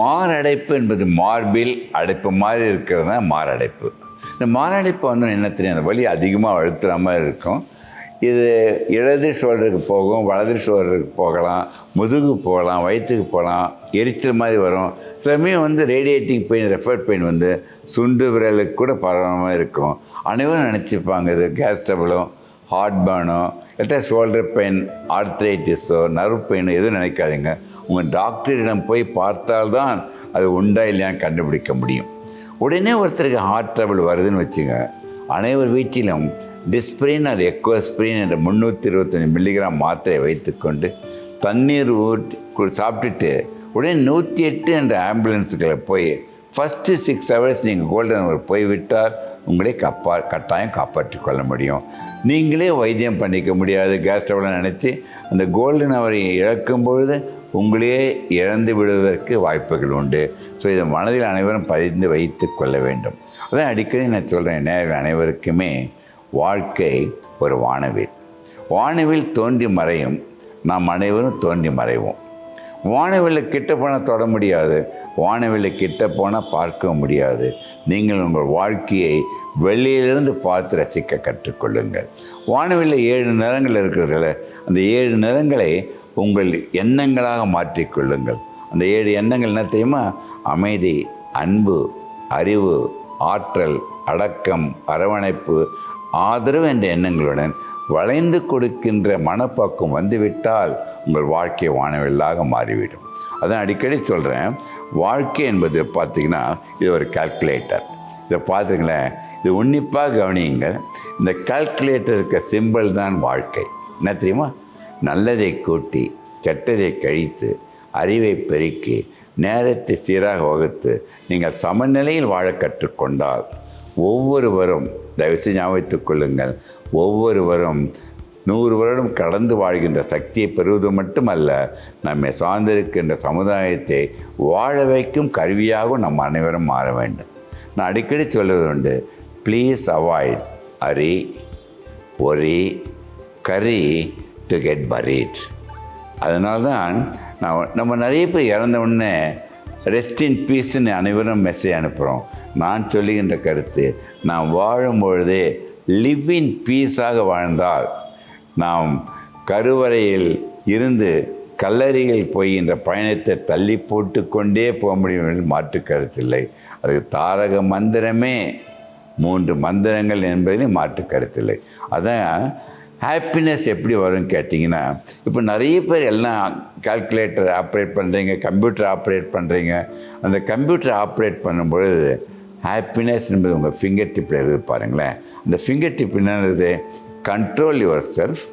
மாரடைப்பு என்பது மார்பில் அடைப்பு மாதிரி இருக்கிறது தான் மாரடைப்பு. இந்த மாரடைப்பு வந்து என்ன தெரியும்? அந்த வலி அதிகமாக அழுத்துற மாதிரி இருக்கும். இது இடது ஷோல்டருக்கு போகும் வலது ஷோல்டருக்கு போகலாம் முதுகு போகலாம் வயிற்றுக்கு போகலாம் எரிச்சல் மாதிரி வரும். சிலமையும் வந்து ரேடியேட்டிங் பெயின் ரெஃபர் பெயின் வந்து சுண்டு விரலுக்கு கூட பரவாமல் இருக்கும். அனைவரும் நினச்சிப்பாங்க இது கேஸ் டபுளும் ஹார்ட் பேனோ இல்லாட்டா ஷோல்டர் பெயின் ஆர்த்ரைட்டிஸோ நர்வ் பெயினோ எதுவும் நினைக்காதீங்க. உங்கள் டாக்டரிடம் போய் பார்த்தால்தான் அது உண்டா இல்லையான்னு கண்டுபிடிக்க முடியும். உடனே ஒருத்தருக்கு ஹார்ட் ட்ரபிள் வருதுன்னு வச்சுங்க. அனைவர் வீட்டிலும் டிஸ்பிரின் அது எக்கோஸ்பிரின் என்ற முந்நூற்றி இருபத்தஞ்சி மில்லிகிராம் மாத்திரையை வைத்துக்கொண்டு தண்ணீர் ஊட்டி சாப்பிட்டுட்டு உடனே நூற்றி எட்டு என்ற ஆம்புலன்ஸுகளை போய் ஃபஸ்ட்டு சிக்ஸ் ஹவர்ஸ் நீங்கள் கோல்டன் ஹவர் போய்விட்டால் உங்களை கப்பா கட்டாயம் காப்பாற்றி கொள்ள முடியும். நீங்களே வைத்தியம் பண்ணிக்க முடியாது. கேஸ் ட்ரபிள் நினச்சி அந்த கோல்டன் அவரை இழக்கும் பொழுது உங்களையே இழந்து விடுவதற்கு வாய்ப்புகள் உண்டு. ஸோ இதை மனதில் அனைவரும் பதிந்து வைத்து கொள்ள வேண்டும். அதான் அடிக்கடி நான் சொல்கிறேன் நேர்கள் அனைவருக்குமே வாழ்க்கை ஒரு வானவில். வானவில் தோன்றி மறையும் நாம் அனைவரும் தோன்றி மறைவோம். வானவில்லை கிட்ட போனால் தொட முடியாது. வானவில்லை கிட்ட போனால் பார்க்க முடியாது. நீங்கள் உங்கள் வாழ்க்கையை வெளியிலிருந்து பார்த்து ரசிக்க கற்றுக்கொள்ளுங்கள். வானவில்லை ஏழு நிறங்கள் இருக்கிறதுல அந்த ஏழு நிறங்களை உங்கள் எண்ணங்களாக மாற்றிக்கொள்ளுங்கள். அந்த ஏழு எண்ணங்கள் என்ன தெரியுமா? அமைதி அன்பு அறிவு ஆற்றல் அடக்கம் அரவணைப்பு ஆதரவு என்ற எண்ணங்களுடன் வளைந்து கொடுக்கின்ற மனப்பக்கம் வந்துவிட்டால் உங்கள் வாழ்க்கை வானவில்லாக மாறிவிடும். அதான் அடிக்கடி சொல்கிறேன் வாழ்க்கை என்பது பார்த்திங்கன்னா இது ஒரு கால்குலேட்டர் இதை பார்த்துங்களேன் இது உன்னிப்பாக கவனியுங்கள். இந்த கால்குலேட்டர் இருக்க சிம்பிள் தான் வாழ்க்கை. என்ன தெரியுமா? நல்லதை கூட்டி கெட்டதை கழித்து அறிவை பெருக்கி நேரத்தை சீராக வகுத்து நீங்கள் சமநிலையில் வாழ கற்றுக்கொண்டால் ஒவ்வொருவரும் தயவுசெய்து ஞாபகத்துக் கொள்ளுங்கள் ஒவ்வொருவரும் நூறு வருடம் கடந்து வாழ்கின்ற சக்தியை பெறுவது மட்டுமல்ல நம்மை சார்ந்திருக்கின்ற சமுதாயத்தை வாழ வைக்கும் கருவியாகவும் நம் அனைவரும் மாற வேண்டும். நான் அடிக்கடி சொல்வது உண்டு please avoid hurry worry curry to get buried அதனால்தான் நான் நம்ம நிறைய பேர் இறந்த உடனே ரெஸ்ட் இன் பீஸ்ன்னு அனைவரும் மெசேஜ் அனுப்புகிறோம் நான் சொல்லுகின்ற கருத்து நாம் வாழும் பொழுதே லிவ் இன் பீஸாக வாழ்ந்தால் நாம் கருவறையில் இருந்து கல்லறையில் போகின்ற பயணத்தை தள்ளி போட்டு கொண்டே போக முடியும் என்று மாற்று கருத்தில்லை அதுக்கு தாரக மந்திரமே மூன்று மந்திரங்கள் என்பதிலும் மாற்று கருத்தில்லை அதான் ஹாப்பினஸ் எப்படி வரும்னு கேட்டிங்கன்னா இப்போ நிறைய பேர் எல்லாம் கால்குலேட்டர் ஆப்ரேட் பண்ணுறீங்க கம்ப்யூட்டர் ஆப்ரேட் பண்ணுறீங்க அந்த கம்ப்யூட்டர் ஆப்ரேட் பண்ணும்பொழுது ஹாப்பினஸ் என்பது உங்கள் ஃபிங்கர் டிப்பில் இருக்குது பாருங்களேன். அந்த ஃபிங்கர் டிப் என்னது? Control yourself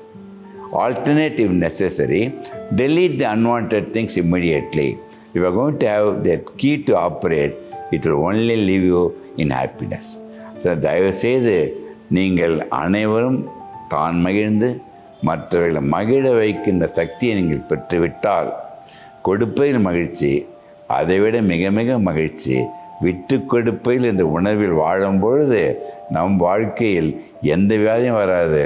alternative necessary delete the unwanted things immediately. If you are going to have that key to operate. It will only leave you in happiness. So தயவுசெய்து நீங்கள் அனைவரும் தான் மகிழ்ந்து மற்றவர்களை மகிழ வைக்கின்ற சக்தியை நீங்கள் பெற்றுவிட்டால் கொடுப்பதில் மகிழ்ச்சி அதைவிட மிக மிக மகிழ்ச்சி. விட்டு கொடுப்பதில் இந்த உணர்வில் வாழும் பொழுது நம் வாழ்க்கையில் எந்த வியாதியும் வராது.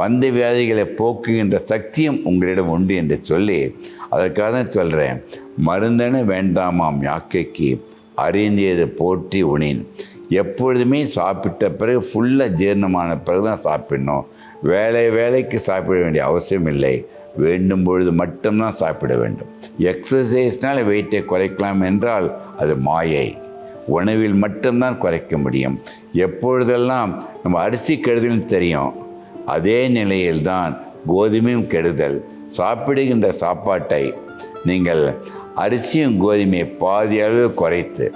வந்த வியாதிகளை போக்குகின்ற சக்தியும் உங்களிடம் உண்டு என்று சொல்லி அதற்காக தான் சொல்கிறேன் மருந்தென வேண்டாமாம் யாக்கைக்கு. அறிந்தியது போற்றி உணின் எப்பொழுதுமே சாப்பிட்ட பிறகு ஃபுல்லாக ஜீரணமான பிறகு தான் சாப்பிடணும். வேலை வேலைக்கு சாப்பிட வேண்டிய அவசியம் இல்லை. வேண்டும் பொழுது மட்டும்தான் சாப்பிட வேண்டும். எக்ஸசைஸ்னால் வெயிட்டை குறைக்கலாம் என்றால் அது மாயை. உணவில் மட்டும்தான் குறைக்க முடியும். எப்பொழுதெல்லாம் நம்ம அரிசி கெடுதல்னு தெரியும் அதே நிலையில்தான் கோதுமையும் கெடுதல். சாப்பிடுகின்ற சாப்பாட்டை நீங்கள் அரிசியும் கோதுமையை பாதி அளவு குறைத்து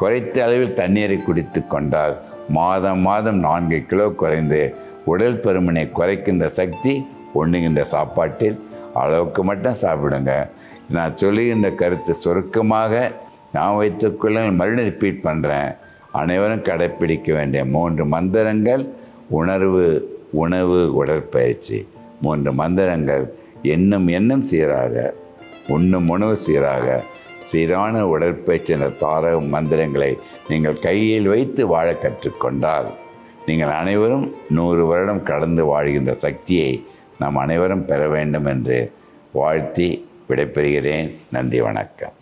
குறைத்த அளவில் தண்ணீரை குடித்து கொண்டால் மாதம் மாதம் நான்கு கிலோ குறைந்து உடல் பருமனை குறைக்கின்ற சக்தி ஒண்ணுகின்ற சாப்பாட்டில் அளவுக்கு மட்டும் சாப்பிடுங்க. நான் சொல்லுகின்ற கருத்து சுருக்கமாக நான் வைத்துக்கொள்ள மறுபடியும் ரிப்பீட் பண்ணுறேன் அனைவரும் கடைப்பிடிக்க வேண்டிய மூன்று மந்திரங்கள் உணர்வு உணவு உடற்பயிற்சி. மூன்று மந்திரங்கள் எண்ணும் எண்ணம் சீராக உண்ணும் உணவு சீராக சீரான உடற்பயிற்சி தாரக மந்திரங்களை நீங்கள் கையில் வைத்து வாழ கற்றுக்கொண்டால் நீங்கள் அனைவரும் நூறு வருடம் கடந்து வாழ்கின்ற சக்தியை நாம் அனைவரும் பெற வேண்டும் என்று வாழ்த்தி விடைபெறுகிறேன். நன்றி வணக்கம்.